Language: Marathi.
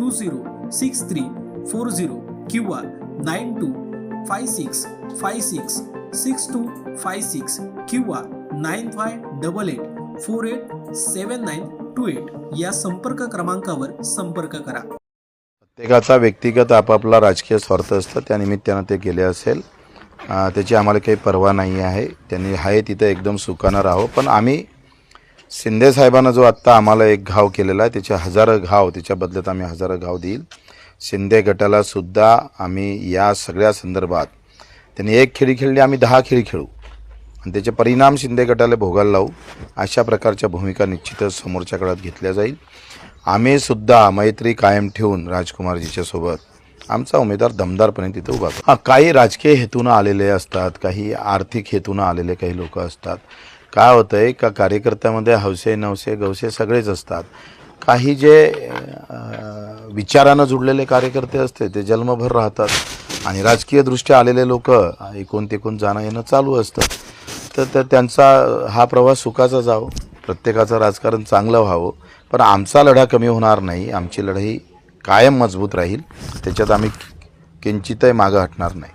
two zero six three four zero किंवा nine two five six five six six two five six किंवा nine five double eight four eight seven nine two eight या संपर्क क्रमांकावर संपर्क करा. प्रत्येकाचा व्यक्तिगत आपापला राजकीय स्वार्थ असतं त्या निमित्तानं ते गेले असेल. त्याची आम्हाला काही पर्वा नाही आहे. त्यांनी आहे तिथं एकदम सुखानं राहो. पण आम्ही शिंदे साहेबांना जो आत्ता आम्हाला एक घाव केलेला आहे त्याचे हजारो घाव त्याच्या बदल्यात आम्ही हजारो घाव देईल. शिंदे गटाला सुद्धा आम्ही या सगळ्या संदर्भात त्यांनी एक खेळी खेळली आम्ही दहा खेळी खेळू. आणि त्याचे परिणाम शिंदे गटाला भोगायला लावू. अशा प्रकारच्या भूमिका निश्चितच समोरच्या काळात घेतल्या जाईल. आम्हीसुद्धा मैत्री कायम ठेवून राजकुमारजीच्यासोबत आमचा उमेदवार दमदारपणे तिथे उभा हा काही राजकीय हेतूनं आलेले असतात काही आर्थिक हेतूनं आलेले काही लोक असतात. काय होतं आहे का कार्यकर्त्यामध्ये हौसे नवसे गवसे सगळेच असतात. काही जे विचारानं जुडलेले कार्यकर्ते असते ते जन्मभर राहतात. आणि राजकीयदृष्ट्या आलेले लोक एकूण तेकून जाणं येणं चालू असतं. तर तर त्यांचा हा प्रवास सुखाचा जावो प्रत्येकाचं राजकारण चांगलं व्हावं. पण आमचा लढा कमी होणार नाही आमची लढाई कायम मजबूत राहील त्याच्यात आम्ही किंचितही मागं हटणार नाही.